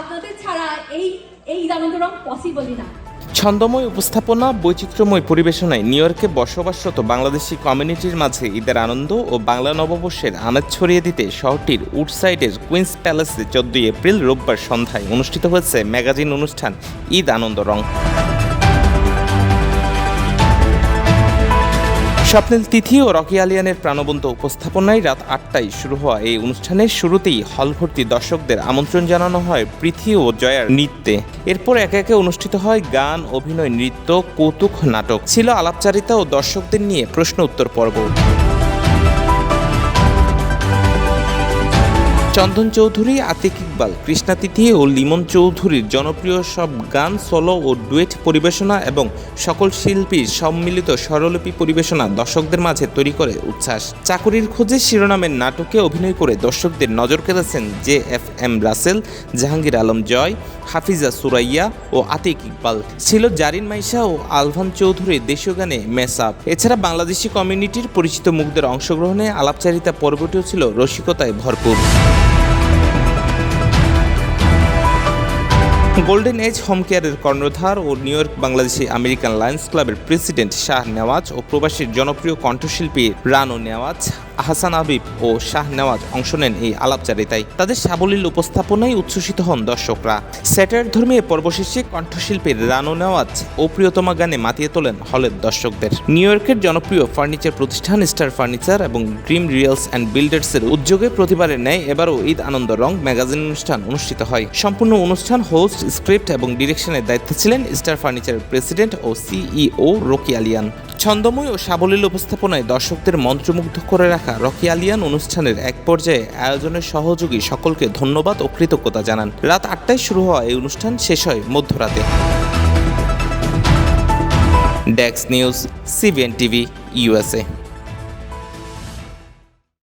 আপনাদের ছাড়া এই এই আনন্দরম পসিবলই না। ছন্দময় উপস্থাপনা, বৈচিত্র্যময় পরিবেশনায় নিউ ইয়র্কে বসবাসরত বাংলাদেশি কমিউনিটির মাঝে ঈদের আনন্দ ও বাংলা নববর্ষের আমেজ ছড়িয়ে দিতে শহরটির উডসাইডের কুইন্স প্যালেসে চোদ্দই এপ্রিল রোববার সন্ধ্যায় অনুষ্ঠিত হয়েছে ম্যাগাজিন অনুষ্ঠান ঈদ আনন্দ রং। স্বপ্নিল তিথি ও রকি আলিয়ানের প্রাণবন্ত উপস্থাপনায় রাত আটটায় শুরু হওয়া এই অনুষ্ঠানের শুরুতেই হল ভর্তি দর্শকদের আমন্ত্রণ জানানো হয় পৃথি ও জয়ার নৃত্যে। এরপর একে একে অনুষ্ঠিত হয় গান, অভিনয়, নৃত্য, কৌতুক, নাটক। ছিল আলাপচারিতা ও দর্শকদের নিয়ে প্রশ্ন উত্তর পর্ব। চন্দন চৌধুরী, আতিক ইকবাল, কৃষ্ণা তিথি ও লিমন চৌধুরীর জনপ্রিয় সব গান সোলো ও ডুয়েট পরিবেশনা এবং সকল শিল্পীর সম্মিলিত স্বরলিপি পরিবেশনা দর্শকদের মাঝে তৈরি করে উচ্ছ্বাস। চাকুরির খোঁজে শিরোনামের নাটকে অভিনয় করে দর্শকদের নজর কেড়েছেন J F M Rasel, Jahangir Alam Joy, Hafiza Suraiya ও আতিক ইকবাল। ছিল জারিন মাইশা ও আলভান চৌধুরীর দেশীয় গানে মেসাপ এছাড়া বাংলাদেশি কমিউনিটির পরিচিত মুখদের অংশগ্রহণে আলাপচারিতা পর্বটিও ছিল রসিকতায় ভরপুর। গোল্ডেন এজ হোম কেয়ারের কর্ণধার ও New York Bangladeshi American Lions ক্লাবের প্রেসিডেন্ট শাহ নেওয়াজ ও প্রবাসীর জনপ্রিয় কণ্ঠশিল্পী রানো নেওয়াজ হাসান আবিব ও শাহ নেওয়াজ অংশ নেন এই আলাপচারিতায়। তাদের সাবলীল উপস্থাপনায় উচ্ছ্বসিত হন দর্শকরা। স্যাটার ধর্মী এ পর্ব শেষে কণ্ঠশিল্পী রানো নেওয়াজ ও প্রিয়তমা গানে মাতিয়ে তোলেন হলের দর্শকদের। নিউ ইয়র্কের জনপ্রিয় ফার্নিচার প্রতিষ্ঠান স্টার ফার্নিচার এবং ড্রিম রিয়েলস অ্যান্ড বিল্ডার্সের উদ্যোগে প্রতিবারের ন্যায় এবারও ঈদ আনন্দ রং ম্যাগাজিন অনুষ্ঠান অনুষ্ঠিত হয়। সম্পূর্ণ অনুষ্ঠান হোস্ট, স্ক্রিপ্ট এবং ডিরেকশনের দায়িত্বে ছিলেন স্টার ফার্নিচারের প্রেসিডেন্ট ও সিইও রকি আলিয়ান। ছন্দময় ও সাবলীল উপস্থাপনায় দর্শকদের মন্ত্রমুগ্ধ করে রাখা রকি আলিয়ান অনুষ্ঠানের এক পর্যায়ে আয়োজনের সহযোগী সকলকে ধন্যবাদ ও কৃতজ্ঞতা জানান। রাত আটটায় শুরু হওয়া এই অনুষ্ঠান শেষ হয় মধ্যরাতে। ডেক্স নিউজ, সিবিএন টিভি, ইউএসএ।